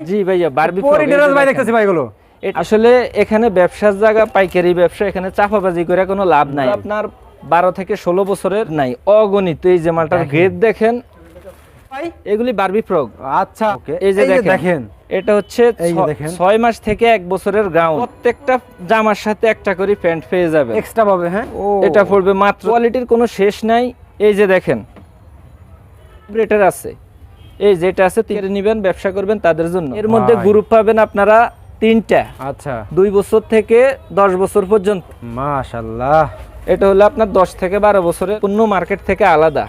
জি ভাইয়া বারবি পরি ড্রেস ভাই দেখতেছি ভাই এগুলো আসলে এখানে ব্যবসার জায়গা পাইকারি ব্যবসা এখানে চাপাবাজি করে কোনো লাভ নাই। আপনার বারো থেকে ষোলো বছরের নাই অগণিত এই যে মালটার। গ্রেড দেখেন। ভাই এগুলি বারবি ফ্রক আচ্ছা ওকে এই যে দেখেন। এটা হচ্ছে। ছয় মাস থেকে এক বছরের গ্রাউন্ড প্রত্যেকটা জামার সাথে একটা করে প্যান্ট পেয়ে যাবে এক্সট্রা পাবে হ্যাঁ? এটা পড়বে মাত্র। কোয়ালিটির কোনো শেষ নাই। এই যে দেখেন। রেটের আছে। এই যেটা আছে তিন নেবেন ব্যবসা করবেন তাদের জন্য। এর মধ্যে গ্রুপ পাবেন আপনারা তিনটা। আচ্ছা। দুই বছর থেকে দশ বছর পর্যন্ত। মাশাল্লাহ এটা হলো আপনার দশ থেকে বারো বছরের অন্য মার্কেট থেকে আলাদা.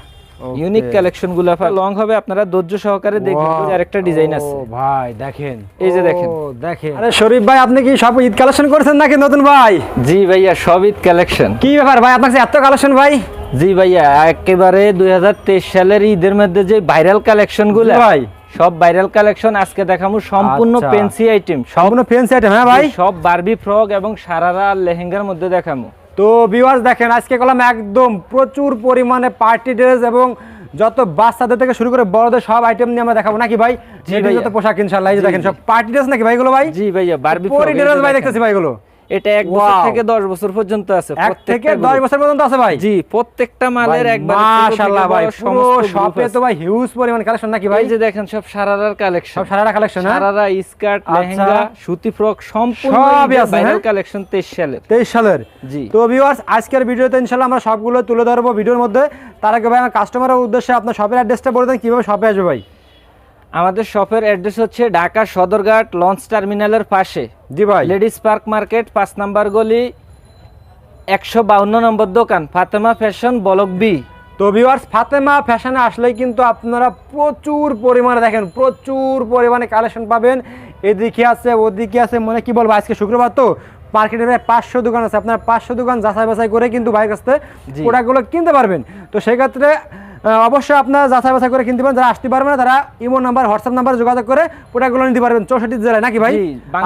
ইউনিক কালেকশনগুলো লং হবে আপনারা ধৈর্য সহকারে দেখবেন আরেকটা ডিজাইন আছে। ও ভাই দেখেন। এই যে দেখেন। দেখেন। আরে শরীফ ভাই আপনি কি সব ঈদ কালেকশন করেছেন নাকি নতুন ভাই? জি ভাইয়া সব ঈদ কালেকশন কি ব্যাপার ভাই আপনার কাছে এত কালেকশন ভাই? জি ভাইয়া একেবারে দুই হাজার তেইশ সালের ঈদের মধ্যে যে ভাইরাল কালেকশনগুলো ভাই। সব ভাইরাল কালেকশন আজকে দেখাবো। সম্পূর্ণ আচ্ছা। পেন্সি আইটেম সম্পূর্ণ ফেন্সি আইটেম হ্যাঁ ভাই? সব বারবি ফ্রক এবং সারারা লেহেঙ্গার মধ্যে দেখাবো। তো ভিউয়ার্স দেখেন আজকে করলাম একদম প্রচুর পরিমাণে পার্টি ড্রেস এবং যত বাচ্চাদের থেকে শুরু করে বড়দের সব আইটেম নিয়ে আমরা দেখাবো। নাকি ভাই? যত পোশাক ইনশাল্লাহ দেখেন। সব পার্টি ড্রেস নাকি ভাইগুলো ভাই? জি ভাইয়া বারবি ড্রেস ভাই দেখতেছি ভাই এগুলো। এটা এক বছর থেকে দশ বছর পর্যন্ত আছে এক থেকে। বছর পর্যন্ত আছে ভাই? জি প্রত্যেকটা মালের একবার মাশাআল্লাহ ভাই শপে তো ভাই হিউজ পরিমাণ কালেকশন নাকি ভাই? এই যে দেখেন সব সারারার কালেকশন সব সারারা কালেকশন হ্যাঁ? সারারা স্কার্ট আচ্ছা। লেহেঙ্গা সুতি ফ্রক সম্পূর্ণ সবই আছে, ভাইরাল হ্যাঁ? কালেকশন 23 সালের। তেইশ সালের। জি। তো ভিউয়ার্স আজকের ভিডিওতে ইনশাল্লাহ আমরা সবগুলো তুলে ধরবো ভিডিওর মধ্যে। তার আগে ভাই আমার কাস্টমারের উদ্দেশ্যে আপনার শপের অ্যাড্রেসটা বলে দেন কীভাবে শপে আসবে ভাই? আমাদের শপের অ্যাড্রেস হচ্ছে ঢাকা সদরঘাট লঞ্চ টার্মিনালের পাশে। জি ভাই। লেডিস পার্ক মার্কেট পাঁচ নাম্বার গলি একশো বাউন্ন নম্বর দোকান ফাতেমা ফ্যাশন বলক বি। তো ভিউয়ার্স ফাতেমা ফ্যাশনে আসলেই কিন্তু আপনারা প্রচুর পরিমাণে দেখেন প্রচুর পরিমাণে কালেকশন পাবেন। এদিকে আছে ওদিকে আছে মানে কি বলব আজকে শুক্রবার তো মার্কেটে প্রায় পাঁচশো দোকান আছে। আপনারা পাঁচশো দোকান যাচাই বাছাই করে কিন্তু বাইরের কাছ থেকে প্রোডাক্টগুলো কিনতে পারবেন। তো সেক্ষেত্রে অবশ্যই আপনারা যাচাই বাছাই করে কিনতে পারেন। যারা আসতে পারবেন না তারা ইমো নাম্বার হোয়াটসঅ্যাপ নাম্বার যোগাযোগ করে প্রোডাক্টগুলো নিতে পারবেন। চৌষট্টি জেলায় নাকি ভাই?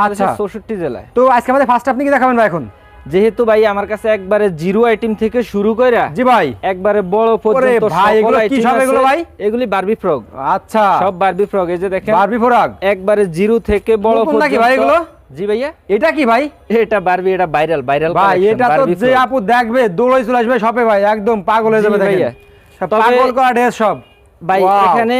আচ্ছা। চৌষট্টি জেলায়। তো আজকে আমাদের ফার্স্ট আপনি কি দেখাবেন ভাই এখন? যেহেতু ভাই আমার কাছে একবারে জিরো আইটেম থেকে শুরু করে জি ভাই। একবারে বড় পর্যন্ত ভাই, এগুলো কি সব। এগুলো ভাই? এগুলি বারবি ফ্রক আচ্ছা। সব বারবি এই যে দেখেন বারবি ফোরাক একবারে জিরো থেকে বড় নতুন নাকি ভাই এগুলো? জি ভাইয়া। এটা কি ভাই? এটা বারবি এটা ভাইরাল ভাইরাল ভাই এটা তো যে আপু দেখবে দৌড়াই চলে আসবে শপে ভাই একদম পাগল হয়ে যাবে দেখেন। ভাইয়া। সব পাগল করা ড্রেস সব। ভাই এখানে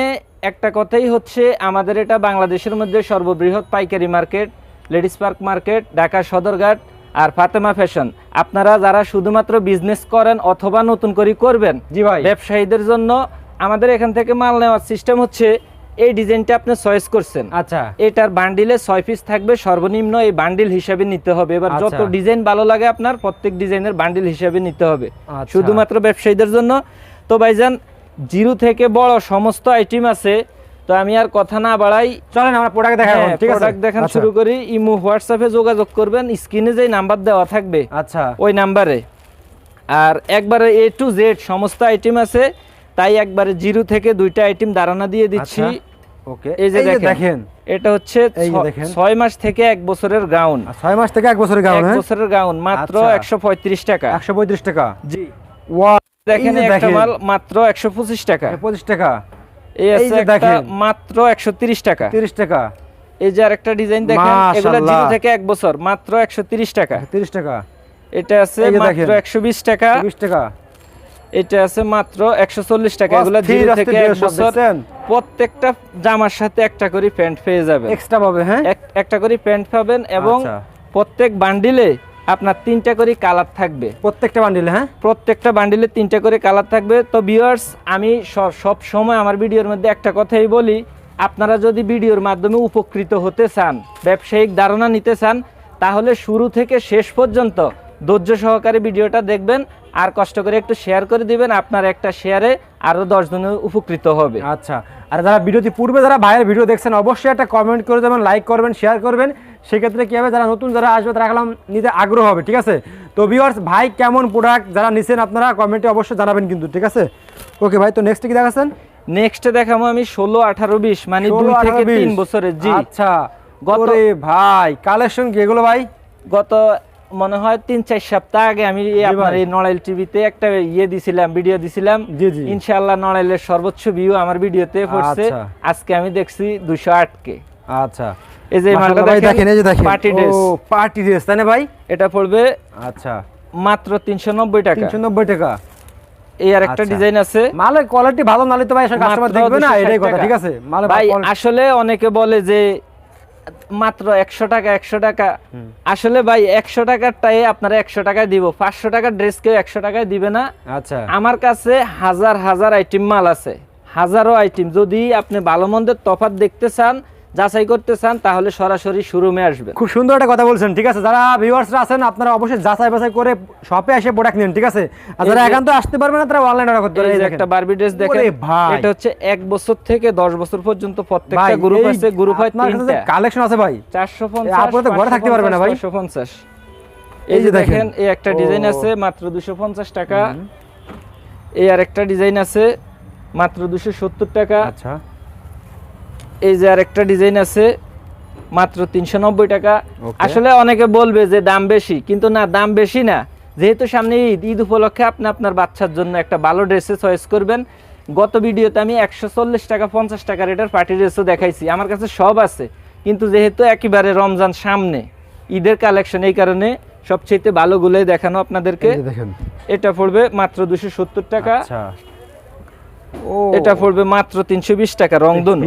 একটা কথাই হচ্ছে আমাদের এটা বাংলাদেশের মধ্যে সর্ববৃহৎ পাইকারি market ladies park market Dhaka Sadarghat আর ফাতেমা ফ্যাশন। আপনারা যারা শুধুমাত্র বিজনেস করেন অথবা নতুন করে করবেন জি ভাই। ব্যবসায়ীদের জন্য আমাদের এখান থেকে মাল নেওয়ার সিস্টেম হচ্ছে এই ডিজাইনটা আপনি চয়েস করছেন। আচ্ছা। এটার বান্ডিলে ছয় পিস থাকবে সর্বনিম্ন এই বান্ডিল হিসাবে নিতে হবে। এবার যত আচ্ছা। ডিজাইন ভালো লাগে আপনার প্রত্যেক ডিজাইনের বান্ডিল হিসাবে নিতে হবে। আচ্ছা। শুধুমাত্র ব্যবসায়ীদের জন্য। তো ভাইজান জিরো থেকে বড় সমস্ত আইটেম আছে তো আমি আর কথা না বাড়াই। চলেন আমরা প্রোডাক্ট দেখাবো হ্যাঁ, ঠিক আছে? product দেখান আচ্ছা। শুরু করি। ইমো হোয়াটসঅ্যাপে যোগাযোগ করবেন স্ক্রিনে যে নাম্বার দেওয়া থাকবে আচ্ছা। ওই নাম্বারে আর একবারে এ টু জেড সমস্ত আইটেম আছে তাই একবারে জিরো থেকে দুইটা আইটেম দাঁড়ানা দিয়ে দিচ্ছি। ওকে। এই যে দেখেন এটা হচ্ছে। ছয় মাস থেকে এক বছরের গাউন ছয় মাস থেকে এক বছরের গাউন এক হ্যাঁ? বছরের গাউন মাত্র আচ্ছা। একশো পঁয়ত্রিশ টাকা। একশো পঁয়ত্রিশ টাকা। জি। ওয়া দেখেন একটা মাল মাত্র একশো পঁচিশ টাকা। পঁচিশ টাকা। এই আছে একটা। মাত্র একশো তিরিশ টাকা। তিরিশ টাকা। এই যে আরেকটা ডিজাইন দেখেন এগুলো থেকে এক বছর মাত্র একশো তিরিশ টাকা। তিরিশ টাকা। এটা আছে মাত্র দেখেন। একশো বিশ টাকা। বিশ টাকা। এটা আছে মাত্র একশো চল্লিশ টাকা। এগুলো থেকে এক বছর। প্রত্যেকটা জামার সাথে একটা করে প্যান্ট পেয়ে যাবেন। এক্সট্রা পাবে হ্যাঁ? একটা করে প্যান্ট পাবেন এবং আচ্ছা। প্রত্যেক বান্ডিলে আপনার তিনটা করে কালার থাকবে। প্রত্যেকটা বান্ডিলে হ্যাঁ? প্রত্যেকটা বান্ডিলে তিনটা করে কালার থাকবে। তো ভিউয়ার্স আমি সব সময় আমার ভিডিওর মধ্যে একটা কথাই বলি আপনারা যদি ভিডিওর মাধ্যমে উপকৃত হতে চান ব্যবসায়িক ধারণা নিতে চান তাহলে শুরু থেকে শেষ পর্যন্ত ধৈর্য সহকারে ভিডিওটা দেখবেন আর কষ্ট করে একটু শেয়ার করে দিবেন আপনার একটা শেয়ারে আরও দশজনের উপকৃত হবে। আচ্ছা আর যারা ভিডিওটি পূর্বে যারা ভাইয়ের ভিডিও দেখছেন অবশ্যই একটা কমেন্ট করে দেবেন লাইক করবেন শেয়ার করবেন। সেক্ষেত্রে কী হবে? যারা নতুন যারা আসবে তারা গেলাম নিতে আগ্রহ হবে ঠিক আছে? তো ভিউয়ার্স ভাই কেমন প্রোডাক্ট যারা নিছেন আপনারা? কমেন্টে অবশ্যই জানাবেন কিন্তু ঠিক আছে? ওকে ভাই তো নেক্সট কি দেখাচ্ছেন? নেক্সট দেখাবো আমি ষোলো আঠারো বিশ মানে দুই থেকে তিন বছরের জি। আচ্ছা। গত- ভাই কালেকশন কি এগুলো ভাই? গত মনে হয় তিন চার সপ্তাহ আগে আমি এই আপনার এই নড়াইল টিভিতে একটা ইয়ে দিছিলাম ভিডিও দিছিলাম। ইনশাআল্লাহ নড়াইলের সর্বোচ্চ ভিউ আমার ভিডিওতে পড়ছে। আচ্ছা। আজকে আমি দেখছি দুশো আট কে আচ্ছা। এই যে মালটা দেখেন এই যে দেখেন। Party dress. ও পার্টি ড্রেস তাই না ভাই? এটা পড়বে আচ্ছা। মাত্র তিনশো নব্বই টাকা। 390 টাকা। এই আর একটা আচ্ছা। ডিজাইন আছে। মালের কোয়ালিটি ভালো নালে তো ভাই কাস্টমার দেখবে না এটাই কথা ঠিক আছে? মালের ভাই আসলে অনেকে বলে যে মাত্র একশো টাকা একশো টাকা। আসলে ভাই একশো টাকারটাই আপনারা একশো টাকায় দিব। পাঁচশো টাকার ড্রেস কেউ একশো টাকায় দিবে না। আচ্ছা। আমার কাছে হাজার হাজার আইটেম মাল আছে। হাজারো আইটেম যদি আপনি ভালো মন্দের তফাত দেখতে চান যাচাই করতে চান তাহলে সরাসরি শোরুমে আসবেন। খুব সুন্দর একটা কথা বলছেন ঠিক আছে? যারা ভিউয়ার্সরা আছেন আপনারা অবশ্যই যাচাই বাছাই করে শপে এসে প্রোডাক্ট নিন ঠিক আছে? আর যারা একান্ত আসতে পারবে না তারা অনলাইন অর্ডার করতে এই পারে একটা বারবি ড্রেস দেখেন এটা হচ্ছে এক বছর থেকে দশ বছর পর্যন্ত প্রত্যেকটা গ্রুপ আছে গ্রুপ হয় তিনটা। কালেকশন আছে ভাই। চারশো এ, আপনারা তো ঘরে থাকতে পারবে না ভাই। চারশো পঞ্চাশ এই যে দেখেন। এই একটা ডিজাইন আছে মাত্র দুশো পঞ্চাশ টাকা। এই আরেকটা ডিজাইন আছে মাত্র দুশো সত্তর টাকা। আচ্ছা। এই যে আরেকটা ডিজাইন আছে মাত্র তিনশো নব্বই টাকা। আসলে অনেকে বলবে যে দাম বেশি কিন্তু না দাম বেশি না। যেহেতু সামনে ঈদ ঈদ উপলক্ষে আপনি আপনার বাচ্চার জন্য একটা ভালো ড্রেসে চয়েস করবেন। গত ভিডিওতে আমি একশো চল্লিশ টাকা পঞ্চাশ টাকা রেটের পার্টি ড্রেসও দেখাইছি। আমার কাছে সব আছে কিন্তু যেহেতু একেবারে রমজান সামনে ঈদের কালেকশন এই কারণে সবচেয়ে ভালোগুলোই দেখানো আপনাদেরকে। এটা পড়বে মাত্র দুশো সত্তর টাকা। আচ্ছা। এটা পড়বে মাত্র তিনশো বিশ টাকা রংধনু।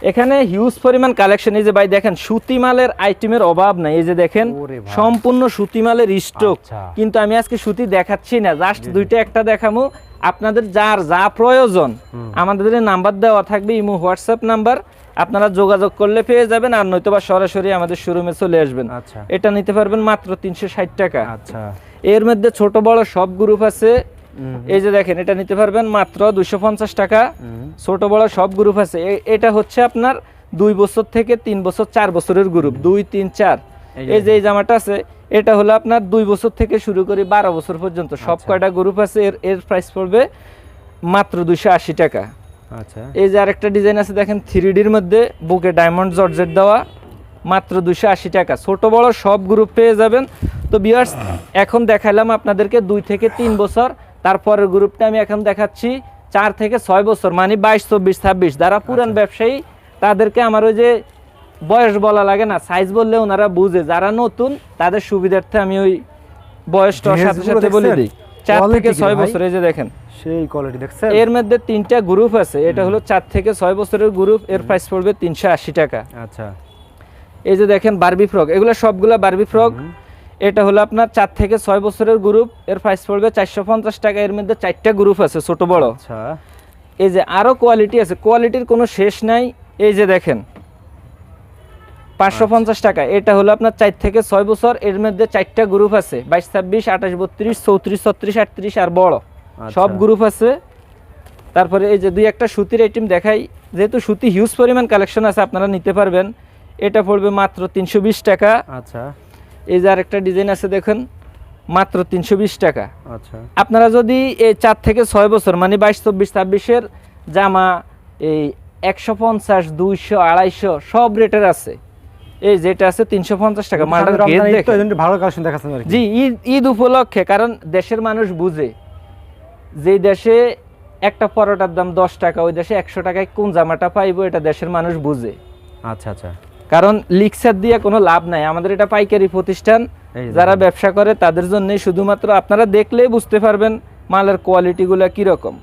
এখানে হিউজ পরিমাণ কালেকশন এই যে ভাই দেখেন সুতিমালের আইটেমের অভাব নাই। এই যে দেখেন সম্পূর্ণ সুতিমালের স্টক আচ্ছা। কিন্তু আমি আজকে সুতি দেখাচ্ছি না জাস্ট দুইটা একটা দেখামু। আপনাদের যার যা প্রয়োজন আমাদের নাম্বার দেওয়া থাকবে ইমো হোয়াটসঅ্যাপ নাম্বার আপনারা যোগাযোগ করলে পেয়ে যাবেন আর নয়তো বা সরাসরি আমাদের শোরুমে চলে আসবেন। আচ্ছা। এটা নিতে পারবেন মাত্র তিনশো ষাট টাকা। আচ্ছা। এর মধ্যে ছোট বড় সব গ্রুপ আছে। এই যে দেখেন এটা নিতে পারবেন মাত্র দুশো পঞ্চাশ টাকা। ছোট বড় সব গ্রুপ আছে। এটা হচ্ছে আপনার দুই বছর থেকে তিন বছর চার বছরের গ্রুপ দুই তিন চার। এই যে এই জামাটা আছে এটা হলো আপনার দুই বছর থেকে শুরু করে বারো বছর পর্যন্ত। সব আচ্ছা। কয়টা গ্রুপ আছে এর এর প্রাইস পড়বে মাত্র দুশো আশি টাকা। আচ্ছা। এই যে আরেকটা ডিজাইন আছে দেখেন থ্রি ডির মধ্যে বুকে ডায়মন্ড জর্জেট দেওয়া মাত্র দুশো আশি টাকা। ছোট বড় সব গ্রুপ পেয়ে যাবেন। তো বিয়ার্স এখন দেখালাম আপনাদেরকে দুই থেকে তিন বছর তারপরের গ্রুপটা আমি এখন দেখাচ্ছি চার থেকে ছয় বছর মানে বাইশ চব্বিশ ছাব্বিশ। যারা পুরান ব্যবসায়ী তাদেরকে আমার ওই যে বয়স বলা লাগে না সাইজ বললে ওনারা বুঝে। যারা নতুন তাদের সুবিধার্থে আমি ওই বয়সটা সাথে সাথে বলে দিই। চার থেকে ছয় বছর এই যে দেখেন। সেই কোয়ালিটি দেখছেন? এর মধ্যে তিনটা গ্রুপ আছে। এটা হলো চার থেকে ছয় বছরের গ্রুপ এর প্রাইস পড়বে তিনশো আশি টাকা। আচ্ছা। এই যে দেখেন বার্বি ফ্রক এগুলো সবগুলা বার্বি ফ্রক এটা হলো আপনার চার থেকে ছয় বছরের গ্রুপ এর প্রাইস পড়বে চারশো পঞ্চাশ টাকা। এর মধ্যে চারটা গ্রুপ আছে ছোট বড়। আচ্ছা। এই যে আরও কোয়ালিটি আছে কোয়ালিটির কোনো শেষ নাই। এই যে দেখেন পাঁচশো পঞ্চাশ টাকা। এটা হলো আপনার চার থেকে ছয় বছর। এর মধ্যে চারটা গ্রুপ আছে বাইশ ছাব্বিশ আঠাশ বত্রিশ চৌত্রিশ ছত্রিশ আটত্রিশ আর বড়। সব আচ্ছা। গ্রুপ আছে। তারপরে এই যে দুই একটা সুতির আইটেম দেখাই। যেহেতু সুতি হিউজ পরিমাণ কালেকশন আছে আপনারা নিতে পারবেন। এটা পড়বে মাত্র তিনশো বিশ টাকা। আচ্ছা। এই যে আরেকটা ডিজাইন আছে দেখেন মাত্র তিনশো বিশ টাকা। আচ্ছা। আপনারা যদি এই চার থেকে ছয় বছর মানে বাইশ চব্বিশ ছাব্বিশের জামা এই একশো পঞ্চাশ দুইশো আড়াইশো সব রেটের আছে। এই যেটা আছে তিনশো পঞ্চাশ টাকা মালটার ভালো কালেকশন দেখাচ্ছেন জি ঈদ ঈদ উপলক্ষে কারণ দেশের মানুষ বুঝে যে দেশে একটা পরোটার দাম দশ টাকা ওই দেশে একশো টাকায় কোন জামাটা পাইবো এটা দেশের মানুষ বুঝে। আচ্ছা আচ্ছা। কারণ লিক্সার দিয়ে কোনো লাভ নাই। আমাদের এটা পাইকারি প্রতিষ্ঠান যারা ব্যবসা করে তাদের জন্য শুধুমাত্র আপনারা দেখলেই বুঝতে পারবেন মালের কোয়ালিটিগুলো কীরকম।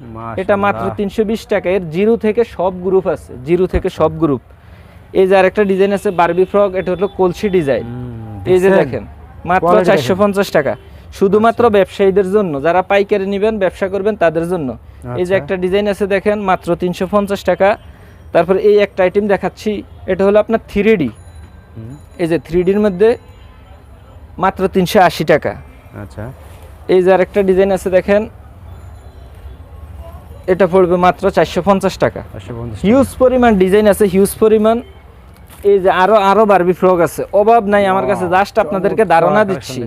এটা মাত্র তিনশো বিশ টাকা। এর জিরো থেকে সব গ্রুপ আছে জিরো থেকে সব গ্রুপ এই যে আরেকটা ডিজাইন আছে বারবি ফ্রক এটা হলো কলসি ডিজাইন এই যে দেখেন মাত্র চারশো পঞ্চাশ টাকা। শুধুমাত্র ব্যবসায়ীদের জন্য যারা পাইকারি নেবেন ব্যবসা করবেন তাদের জন্য। এই যে আচ্ছা। একটা ডিজাইন আছে দেখেন মাত্র তিনশো পঞ্চাশ টাকা। তারপর এই একটা আইটেম দেখাচ্ছি এটা হলো আপনার থ্রি ডি এই যে থ্রি ডির মধ্যে মাত্র তিনশো আশি টাকা। আচ্ছা। এই যে আরেকটা ডিজাইন আছে দেখেন এটা পড়বে মাত্র চারশো পঞ্চাশ টাকা। হিউজ পরিমাণ ডিজাইন আছে হিউজ পরিমাণ। এই যে আরও আরও বারবি ফ্রক আছে অভাব নাই আমার কাছে জাস্ট আপনাদেরকে ধারণা দিচ্ছি।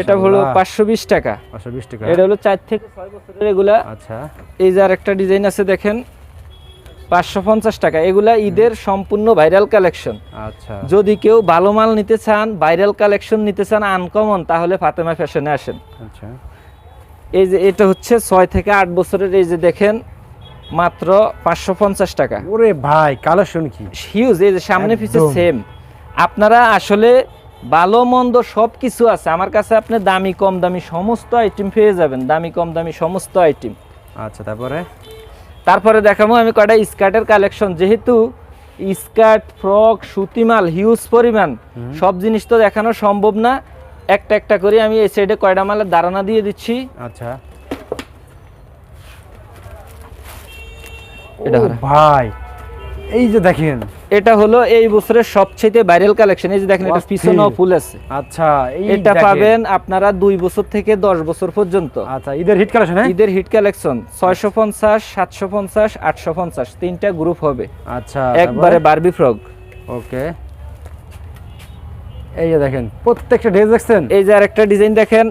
এটা হলো পাঁচশো বিশ টাকা। টাকা। এটা হলো চার থেকে ছয় বছরের এগুলা আচ্ছা। এই যে আরেকটা ডিজাইন আছে দেখেন পাঁচশো পঞ্চাশ টাকা। এগুলা ঈদের সম্পূর্ণ ভাইরাল কালেকশন আচ্ছা। যদি কেউ ভালো মাল নিতে চান ভাইরাল কালেকশন নিতে চান আনকমন তাহলে ফাতেমা ফ্যাশনে আসেন। আচ্ছা। এই যে এটা হচ্ছে ছয় থেকে আট বছরের এই যে দেখেন মাত্র পাঁচশো পঞ্চাশ টাকা। ওরে ভাই কালেকশন কি? হিউজ এই যে সামনে পিছে। সেম আপনারা আসলে ভালো মন্দ সব কিছু আছে। আমার কাছে আপনি দামি কম দামি সমস্ত আইটেম পেয়ে যাবেন। দামি কম দামি সমস্ত আইটেম আচ্ছা তারপরে? তারপরে দেখাবো আমি কয়টা স্কার্টের কালেকশন যেহেতু স্কার্ট ফ্রক সুতিমাল হিউজ পরিমাণ সব জিনিস তো দেখানো সম্ভব না। একটা একটা করে আমি এই সাইডে কয়টা মালের ধারণা দিয়ে দিচ্ছি। আচ্ছা। এটা ভাই এই যে দেখেন এটা হলো এই বছরের সবচেয়ে ভাইরাল কালেকশন এই যে দেখেন এটা। পিছনেও ফুল আছে। আচ্ছা এটা পাবেন আপনারা দুই বছর থেকে দশ বছর পর্যন্ত। আচ্ছা ঈদের হিট কালেকশন হ্যাঁ? ঈদের হিট কালেকশন ছয়শো পঞ্চাশ সাতশো পঞ্চাশ আটশো পঞ্চাশ তিনটা গ্রুপ হবে। আচ্ছা একবারে বারবি ফ্রক ওকে। এই যে দেখেন প্রত্যেকটা ড্রেস দেখছেন? এই যে আরেকটা ডিজাইন দেখেন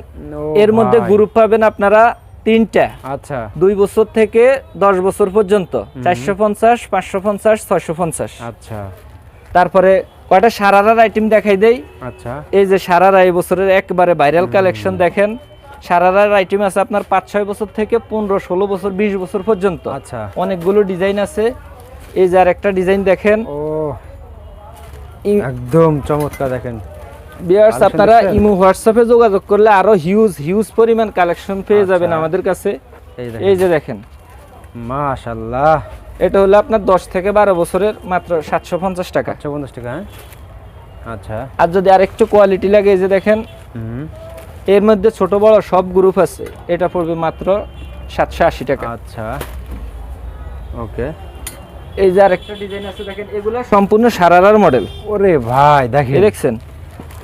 এর মধ্যে গ্রুপ পাবেন আপনারা তিনটা। আচ্ছা। দুই বছর থেকে দশ বছর পর্যন্ত। চারশো পঞ্চাশ পাঁচশো পঞ্চাশ ছয়শো পঞ্চাশ। আচ্ছা। তারপরে কয়টা সারারার আইটেম দেখাই দেই? আচ্ছা। এই যে সারারা এই বছরের একবারে ভাইরাল কালেকশন দেখেন। সারারার আইটেম আছে আপনার পাঁচ ছয় বছর থেকে পনেরো ষোলো বছর বিশ বছর পর্যন্ত। আচ্ছা। অনেকগুলো ডিজাইন আছে। এই যে আর একটা ডিজাইন দেখেন। ও। একদম চমৎকার দেখেন। বিয়ার্স আপনারা? ইমো হোয়াটসঅ্যাপে যোগাযোগ করলে আরও হিউজ হিউজ পরিমাণ কালেকশন পেয়ে আচ্ছা। যাবেন আমাদের কাছে। এই যে দেখেন। মাশাআল্লাহ। এটা হলো আপনার দশ থেকে বারো বছরের মাত্র সাতশো পঞ্চাশ টাকা। একশো পঞ্চাশ টাকা হ্যাঁ? আচ্ছা। আর যদি আরেকটু কোয়ালিটি লাগে এই যে দেখেন হুম। এর মধ্যে ছোট বড় সব গ্রুপ আছে। এটা পড়বে মাত্র সাতশো আশি টাকা। আচ্ছা। ওকে। এই যে আরেকটা ডিজাইন আছে দেখেন এগুলো সম্পূর্ণ সারারার মডেল ওরে ভাই দেখেন। দেখছেন?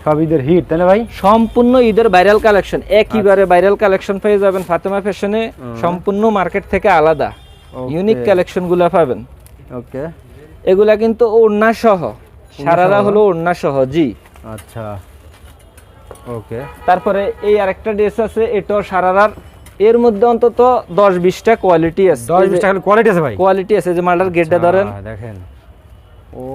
সব ঈদের হিট তাই না ভাই? সম্পূর্ণ ঈদের ভাইরাল কালেকশন একইবারে ভাইরাল কালেকশন পেয়ে যাবেন। ফাতেমা ফ্যাশনে সম্পূর্ণ মার্কেট থেকে আলাদা। ইউনিক কালেকশনগুলা পাবেন। ওকে এগুলা কিন্তু ওড়না সহ। সারারা হলো ওড়না সহ জি। আচ্ছা। ওকে তারপরে এই আরেকটা ড্রেস আছে এটাও সারারার। এর মধ্যে অন্তত দশ বিশটা কোয়ালিটি আছে। দশ বিশ টাকার কোয়ালিটি আছে ভাই। কোয়ালিটি আছে যে মালটার গেটটা ধরেন। আচ্ছা, দেখেন। ও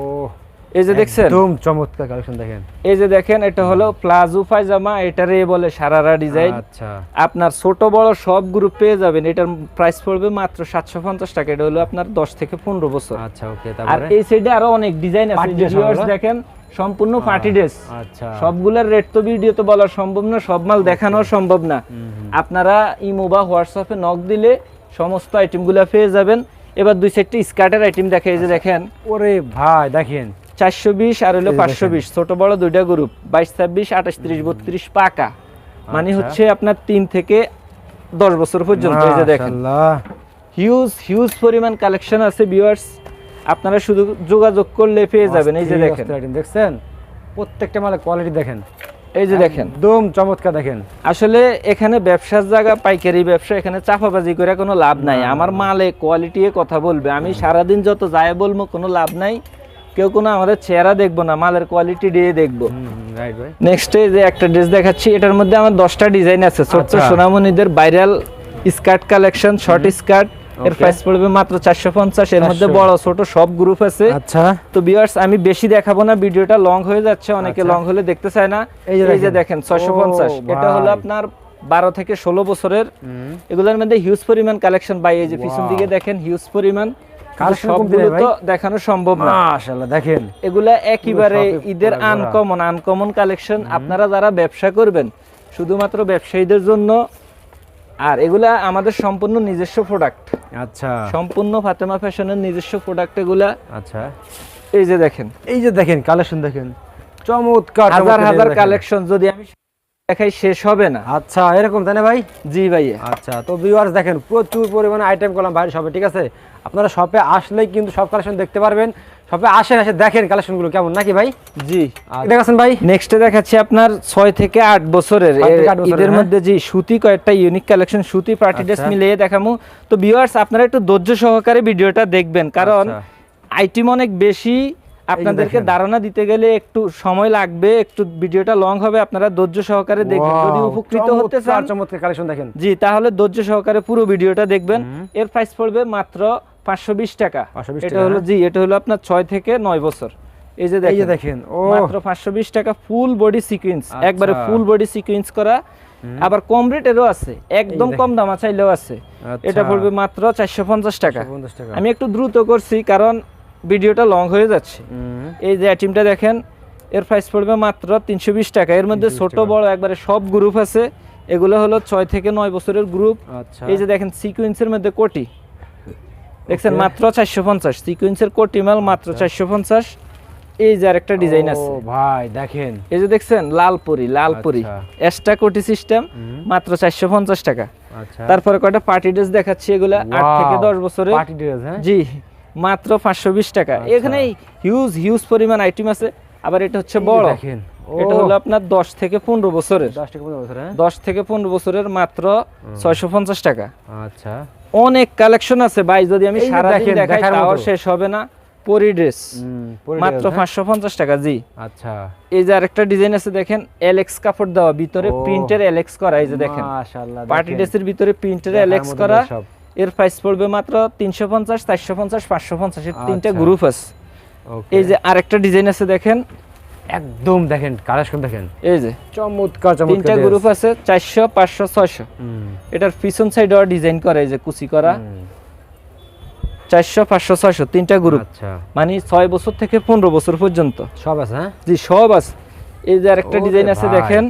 এই যে দেখছেন? একদম চমৎকার কালেকশন দেখেন। এই যে দেখেন এটা হলো প্লাজো পায়জামা এটারে বলে সারারা ডিজাইন। আচ্ছা। আপনার ছোট বড় সব গ্রুপ পেয়ে যাবেন। এটার প্রাইস পড়বে মাত্র সাতশো পঞ্চাশ টাকা। এটা হলো আপনার দশ থেকে পনেরো বছর। আচ্ছা ওকে আর এই সাইডে আরও অনেক ডিজাইন আছে। হলো? দেখেন সম্পূর্ণ পার্টি ড্রেস আচ্ছা। সবগুলোর রেট তো ভিডিওতে বলা সম্ভব না সব মাল দেখানো সম্ভব না। আপনারা ইমো বা হোয়াটসঅ্যাপে নক দিলে সমস্ত আইটেমগুলো পেয়ে যাবেন। এবার দুই সাইডটি স্কার্টের আইটেম দেখে এই যে দেখেন। ওরে ভাই দেখেন। চারশো বিশ আর হলো পাঁচশো বিশ। ছোট বড় দুইটা গ্রুপ বাইশ ছাব্বিশ আঠাশ ত্রিশ বত্রিশ পাকা। মানে আচ্ছা। হচ্ছে আপনার তিন থেকে দশ বছর পর্যন্ত এই যে দেখেন। হিউজ হিউজ পরিমাণ কালেকশন আছে ভিউয়ার্স আপনারা শুধু যোগাযোগ করলে পেয়ে যাবেন এই যে দেখেন। দেখছেন? প্রত্যেকটা মালের কোয়ালিটি দেখেন। এই যে দেখেন। দম চমৎকার দেখেন। আসলে এখানে ব্যবসার জায়গা পাইকারি ব্যবসা এখানে চাপাবাজি করে কোনো লাভ নাই। আমার মালে কোয়ালিটি কথা বলবে। আমি সারাদিন যত যায় বলব কোনো লাভ নাই। কেউ কোনো আমাদের চেহারা দেখব না মালের কোয়ালিটি দিয়ে দেখব। নেক্সট যে একটা ড্রেস দেখাচ্ছি এটার মধ্যে আমার দশটা ডিজাইন আছে ছোট্ট আচ্ছা। সোনামণিদের viral skirt collection short skirt এর প্রাইস পড়বে মাত্র চারশো পঞ্চাশ এর মধ্যে বড় ছোট সব গ্রুপ আছে। আচ্ছা। তো ভিউয়ার্স আমি বেশি দেখাবো না ভিডিওটা লং হয়ে যাচ্ছে অনেকে আচ্ছা। লং হলে দেখতে চায় না। এই যে দেখেন। দেখেন ছয়শো পঞ্চাশ। ও এটা হলো আপনার বারো থেকে ষোলো বছরের। এগুলোর মধ্যে হিউজ পরিমাণ কালেকশন বাই এই যে পিছন দিকে দেখেন হিউজ পরিমাণ। Collection কমতি সবগুলো নেই ভাই? তো দেখানো সম্ভব না। মাশাআল্লাহ দেখেন। এগুলা একেবারে ঈদের ভরা ভরা। আনকমন আনকমন কালেকশন আপনারা যারা ব্যবসা করবেন শুধুমাত্র ব্যবসায়ীদের জন্য আর এগুলা আমাদের সম্পূর্ণ নিজস্ব প্রোডাক্ট আচ্ছা। সম্পূর্ণ ফাতেমা ফ্যাশনের নিজস্ব প্রোডাক্ট এগুলা। আচ্ছা। এই যে দেখেন। এই যে দেখেন কালেকশন দেখেন। চমৎকার হাজার হাজার কালেকশন যদি আমি দেখাই শেষ হবে না। আচ্ছা এরকম তাই না ভাই? জি ভাইয়া। আচ্ছা তো ভিউয়ার্স দেখেন প্রচুর পরিমাণে আইটেম করলাম বাইরে শপে ঠিক আছে? আপনারা শপে আসলেই কিন্তু সব কালেকশন দেখতে পারবেন। শপে আসেন এসে দেখেন কালেকশনগুলো কেমন নাকি ভাই? জি। দেখাচ্ছেন ভাই নেক্সটে দেখাচ্ছি আপনার ছয় থেকে আট বছরের। ঈদের হ্যাঁ। মধ্যে জি সুতি কয়েকটা ইউনিক কালেকশন সুতি পার্টি ড্রেস আচ্ছা। মিলিয়ে দেখামু। তো ভিউয়ার্স আপনারা একটু ধৈর্য সহকারে ভিডিওটা দেখবেন। কারণ আচ্ছা। আইটেম অনেক বেশি আপনাদেরকে ধারণা দিতে গেলে একটু সময় লাগবে একটু ভিডিওটা লং হবে আপনারা ধৈর্য সহকারে দেখবেন। যদি উপকৃত হতে চান চমৎকার কালেকশন দেখেন। জি তাহলে ধৈর্য সহকারে পুরো ভিডিওটা দেখবেন। এর প্রাইস পড়বে মাত্র পাঁচশো বিশ টাকা। এটা হলো হ্যাঁ? জি এটা হলো আপনার ছয় থেকে নয় বছর। এই যে এই যে দেখেন মাত্র পাঁচশো বিশ টাকা ফুল বডি সিকুয়েন্স। একবারে ফুল বডি সিকুয়েন্স করা। আবার কম রেট রেটেরও আছে। একদম কম দামা চাইলেও আছে। এটা আচ্ছা। পড়বে মাত্র চারশো পঞ্চাশ টাকা। আমি একটু দ্রুত করছি কারণ ভিডিওটা লং হয়ে যাচ্ছে। এই যে আইটেমটা দেখেন এর প্রাইস পড়বে মাত্র তিনশো বিশ টাকা। এর মধ্যে ছোট বড় একবারে সব গ্রুপ আছে। এগুলো হলো ছয় থেকে নয় বছরের গ্রুপ আচ্ছা। এই যে দেখেন সিকুয়েন্সের মধ্যে কোটি। দেখছেন মাত্র চারশো পঞ্চাশ। সিকুয়েন্সের কোটি মাল মাত্র চারশো পঞ্চাশ। এই যে আরেকটা ডিজাইন আছে। ভাই দেখেন। এই যে দেখছেন লালপুরি লালপুরি। আচ্ছা। এক্সট্রা কোটি সিস্টেম মাত্র চারশো পঞ্চাশ টাকা। আচ্ছা। তারপরে কয়টা পার্টি ড্রেস দেখাচ্ছি এগুলা? আট থেকে দশ বছরের। পার্টি ড্রেস হ্যাঁ? জি। মাত্র পাঁচশো বিশ টাকা। এখানে হিউজ হিউজ পরিমাণ আইটেম আছে। আবার এটা হচ্ছে বড়। দেখেন এটা হলো আপনার দশ থেকে পনেরো বছরের। 10 টাকা 15 বছর হ্যাঁ? দশ থেকে পনেরো বছরের মাত্র ছয়শো পঞ্চাশ টাকা। আচ্ছা। অনেক কালেকশন আছে ভাই যদি আমি সারাদিন দেখাই তাও শেষ হবে না। পরি ড্রেস মাত্র হ্যাঁ? পাঁচশো পঞ্চাশ টাকা জি। আচ্ছা। এই যে আরেকটা ডিজাইন আছে দেখেন এলেক্স কাপড় দেওয়া। ভিতরে প্রিন্টের এলেক্স করা এই যে দেখেন। পার্টি ড্রেসের ভিতরে প্রিন্টের এলেক্স করা। এর প্রাইস পড়বে মাত্র তিনশো পঞ্চাশ চারশো পঞ্চাশ পাঁচশো পঞ্চাশ তিনটা আচ্ছা। গ্রুপ আছে। এই যে আরেকটা ডিজাইন আছে দেখেন। একদম দেখেন কালেকশন দেখেন। এই যে চমৎকার চমৎকার তিনটা গ্রুপ আছে চারশো পাঁচশো ছয়শো। হুম, এটার পিছন সাইড ডিজাইন করা এই যে কুচি করা। হুম, চারশো পাঁচশো ছয়শো তিনটা গ্রুপ আচ্ছা। মানে ছয় বছর থেকে পনেরো বছর পর্যন্ত। সব আছে হ্যাঁ? জি সব আছে। এই যে আরেকটা ডিজাইন আছে দেখেন।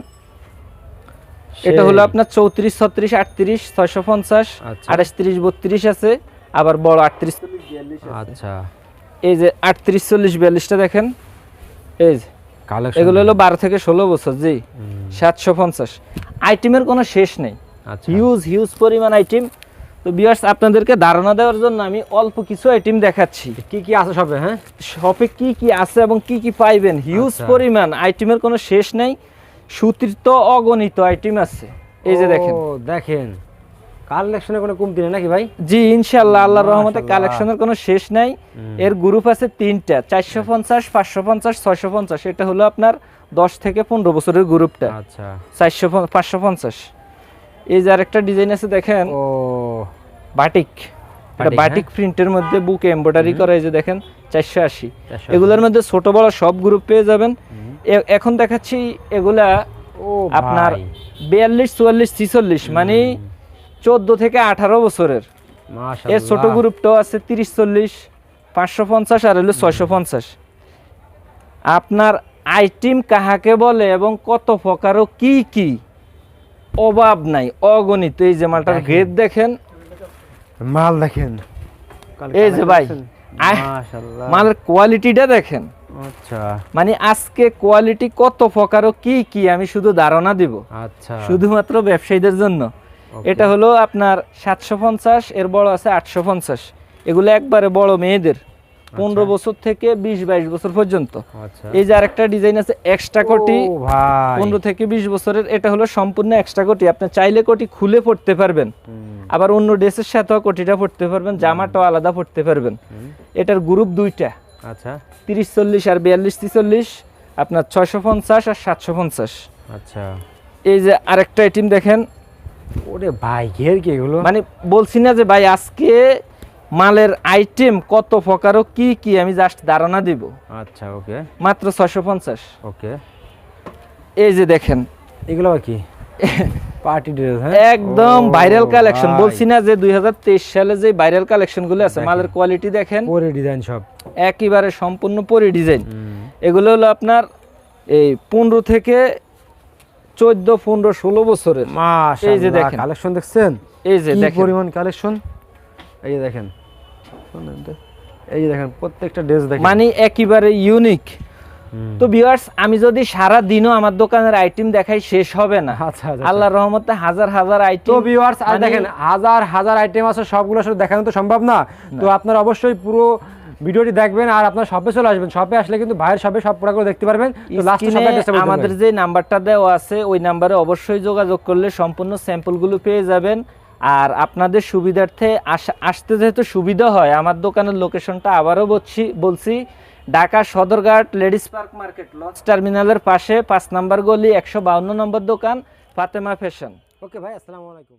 এটা হলো আপনার চৌত্রিশ ছত্রিশ আটত্রিশ ছয়শো পঞ্চাশ আচ্ছা। আঠাশ তিরিশ বত্রিশ আছে আবার বড় আটত্রিশ আচ্ছা। এই যে আটত্রিশ চল্লিশ বিয়াল্লিশটা দেখেন। এই যে এগুলো হলো বারো থেকে ষোলো বছর জি সাতশো পঞ্চাশ। আইটেমের কোনো শেষ নেই। আচ্ছা। হিউজ হিউজ পরিমাণ আইটেম। তো বিয়ার্স আপনাদেরকে ধারণা দেওয়ার জন্য আমি অল্প কিছু আইটেম দেখাচ্ছি। কি কি আছে সবে হ্যাঁ? শপে কি কি আছে এবং কি কি পাইবেন? হিউজ আচ্ছা। পরিমাণ আইটেমের কোনো শেষ নেই। সুতির তো অগণিত আইটেম আছে। এই যে দেখেন। দেখেন। কালেকশনে কোনো কমতি নেই নাকি ভাই? জি ইনশাল্লাহ আল্লাহর রহমতে। কালেকশনের কোনো শেষ নাই। এর গ্রুপ আছে তিনটা চারশো পঞ্চাশ পাঁচশো পঞ্চাশ ছয়শো পঞ্চাশ। এটা হলো আপনার দশ থেকে পনেরো বছরের গ্রুপটা আচ্ছা। চারশো পাঁচশো পঞ্চাশ। এই যে আরেকটা ডিজাইন আছে দেখেন। ও। বাটিক এটা বাটিক, বাটিক প্রিন্টের মধ্যে বুক এমব্রয়ডারি করা এই যে দেখেন চারশো আশি। এগুলোর মধ্যে ছোট বড় সব গ্রুপ পেয়ে যাবেন। এখন দেখাচ্ছি এগুলা আপনার বিয়াল্লিশ চুয়াল্লিশ ছিচল্লিশ মানে চোদ্দ থেকে আঠারো বছরের। এর ছোট গ্রুপটাও আছে তিরিশ চল্লিশ পাঁচশো পঞ্চাশ আর হলো ছয়শো পঞ্চাশ। আপনার আইটিম কাহাকে বলে এবং কত প্রকারও কি কি? অভাব নাই অগণিত। এই যে মালটার দেখেন। গ্রেড দেখেন। মাল দেখেন। এই যে ভাই, মালের কোয়ালিটিটা দেখেন। আচ্ছা। মানে আজকে কোয়ালিটি কত প্রকারও কি কি আমি শুধু ধারণা দিব। আচ্ছা। শুধুমাত্র ব্যবসায়ীদের জন্য। এটা হলো আপনার সাতশো পঞ্চাশ এর বড় আছে আটশো পঞ্চাশ। এগুলো একবারে বড় মেয়েদের। পনেরো বছর থেকে বিশ বাইশ বছর পর্যন্ত। আচ্ছা। এই যে আরেকটা ডিজাইন আছে এক্সট্রা কোটি। পনেরো থেকে বিশ বছরের এটা হলো সম্পূর্ণ এক্সট্রা কোটি। আপনি চাইলে কোটি খুলে পড়তে পারবেন। আবার অন্য ড্রেসের সাথেও কোটিটা পড়তে পারবেন জামাটাও আলাদা পড়তে পারবেন। এটার গ্রুপ দুইটা। আচ্ছা। তিরিশ চল্লিশ আর বিয়াল্লিশ তিচল্লিশ আপনার ছয়শো পঞ্চাশ আর সাতশো পঞ্চাশ। আচ্ছা। এই যে আরেকটা আইটেম দেখেন। ওরে ভাই ঘের কি এগুলো? মানে বলছি না যে ভাই আজকে মালের আইটেম কত প্রকারও কি কি আমি জাস্ট ধারণা দিব। আচ্ছা ওকে। মাত্র ছয়শো পঞ্চাশ। ওকে। এই যে দেখেন। এগুলো কি? পার্টি ড্রেস হ্যাঁ? একদম ভাইরাল কালেকশন বলছি না যে দুই হাজার তেইশ সালে যে ভাইরাল কালেকশনগুলো আছে মালের কোয়ালিটি দেখেন। পরে ডিজাইন সব। একেবারে সম্পূর্ণ পরি ডিজাইন এগুলো হলো আপনার এই পনেরো থেকে চোদ্দ পনেরো ষোলো বছরের। মাশাআল্লাহ এই যে দেখেন। কালেকশন দেখছেন? এই যে দেখেন। পরিমাণ কালেকশন এই যে দেখেন। এই যে দেখেন প্রত্যেকটা ড্রেস দেখেন। মানে একেবারে ইউনিক তো ভিউয়ার্স আমি যদি সারা দিনও আমার দোকানের আইটেম দেখাই শেষ হবে না। আচ্ছা আচ্ছা আল্লাহর রহমতে হাজার হাজার আইটেম তো ভিউয়ার্স আর মানে- দেখেন হাজার হাজার আইটেম আছে সবগুলো আসলে দেখানো তো সম্ভব না। তো আপনারা অবশ্যই পুরো ভিডিওটি দেখবেন আর আপনার শপে চলে আসবেন। শপে আসলে কিন্তু ভাইয়ের শপে সব প্রোডাক্টগুলো দেখতে পারবেন। তো লাস্টে শপে আমাদের যে নাম্বারটা দেওয়া আছে ওই নাম্বারে অবশ্যই যোগাযোগ করলে সম্পূর্ণ স্যাম্পলগুলো পেয়ে যাবেন। আর আপনাদের সুবিধার্থে আসতে যেহেতু সুবিধা হয় আমার দোকানের লোকেশনটা আবারও বলছি বলছি Dhaka Sadarghat ladies park market launch টার্মিনালের পাশে পাঁচ নম্বর গলি, একশো নম্বর দোকান, ফাতেমা ফ্যাশন। ওকে ভাই, আসসালামু আলাইকুম।